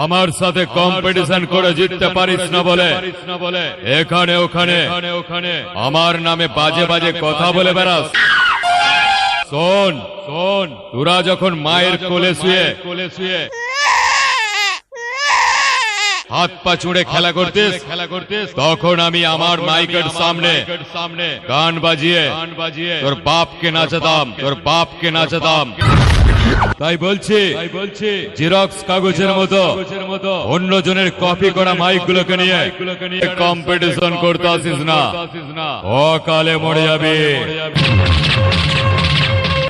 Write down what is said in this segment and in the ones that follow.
আমার সাথে কম্পিটিশন করে জিততে পারিস না বলে। এখানে ওখানে। ওখানে। আমার নামে বাজে বাজে কথা বলে বেড়াস। শোন। শোন। তোরা যখন মায়ের কোলে শুয়ে কোলে শুয়ে হাত পা চুড়ে খেলা করতিস খেলা করতিস তখন আমি আমার মাইকের সামনে সামনে গান বাজিয়ে গান বাজিয়ে তোর বাপকে নাচাতাম তোর বাপকে নাচাতাম। তাই বলছি তাই বলছি জেরক্স কাগজের মতো মতো অন্য জনের কপি করা মাইক গুলোকে নিয়ে কম্পিটিশন করতে আসিস না। অকালে মরে যাবে।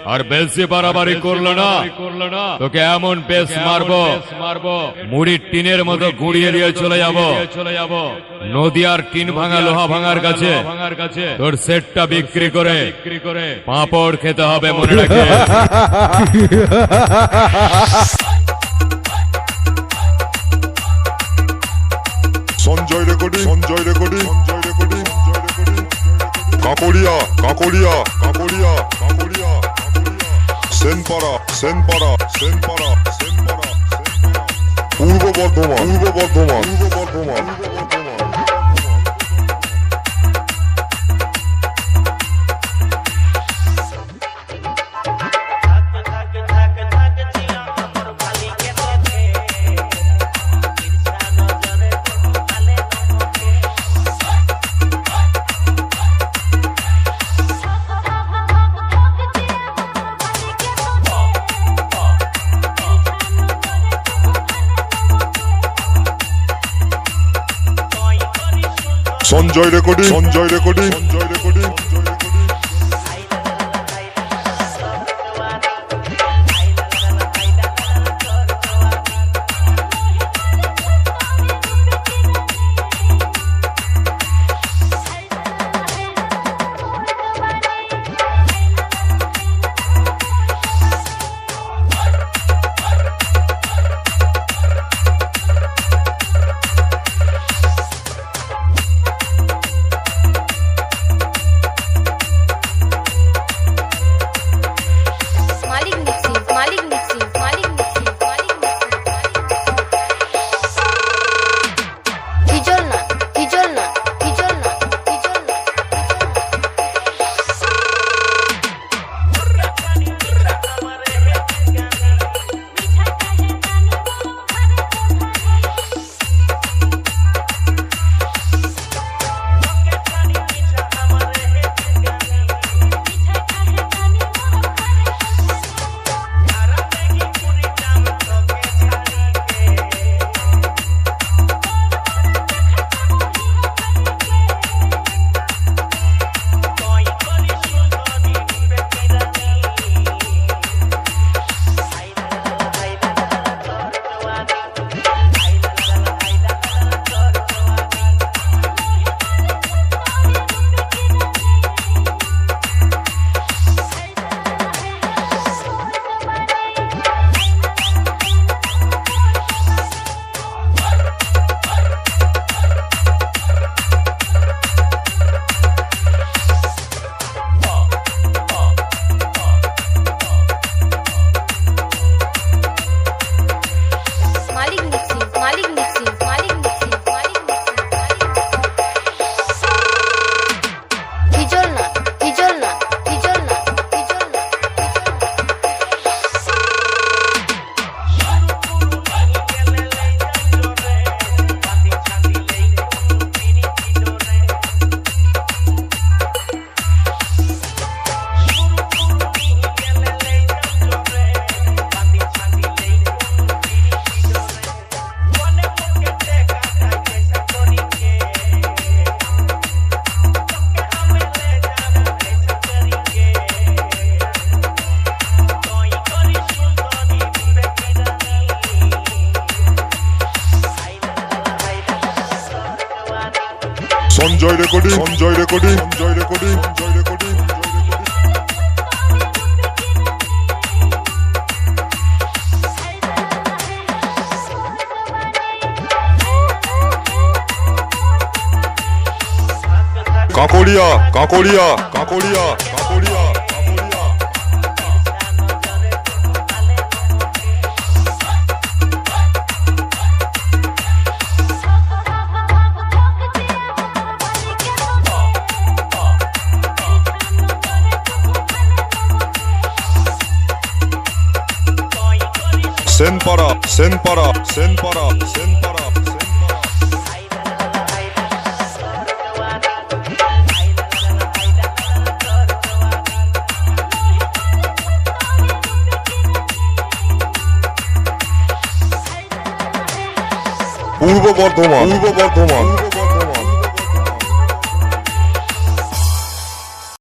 আর বেশি বাড়াবাড়ি করল না। করল না। তোকে এমন বেশ মারবো। মারবো। মুড়ির টিনের মতো গুড়িয়ে দিয়ে চলে যাব। চলে যাব। নদিয়ার টিন ভাঙা লোহা ভাঙার কাছে। ভাঙার কাছে। তোর সেটটা বিক্রি করে। বিক্রি করে। পাঁপড় খেতে হবে মনে রাখে। Sanjay recording Sanjay recording Sanjay recording Sanjay recording. Kakria Kakria Kakria Kakria. Senpara Senpara Senpara Senpara Sanjay recording. Sanjay recording. Sanjay recording. Sanjay recording Sanjay recording Sanjay recording Sanjay recording Kakria Kakria Kakria Kakria. Senpara Senpara Senpara Senpara Purba Bardhaman. Purba Bardhaman.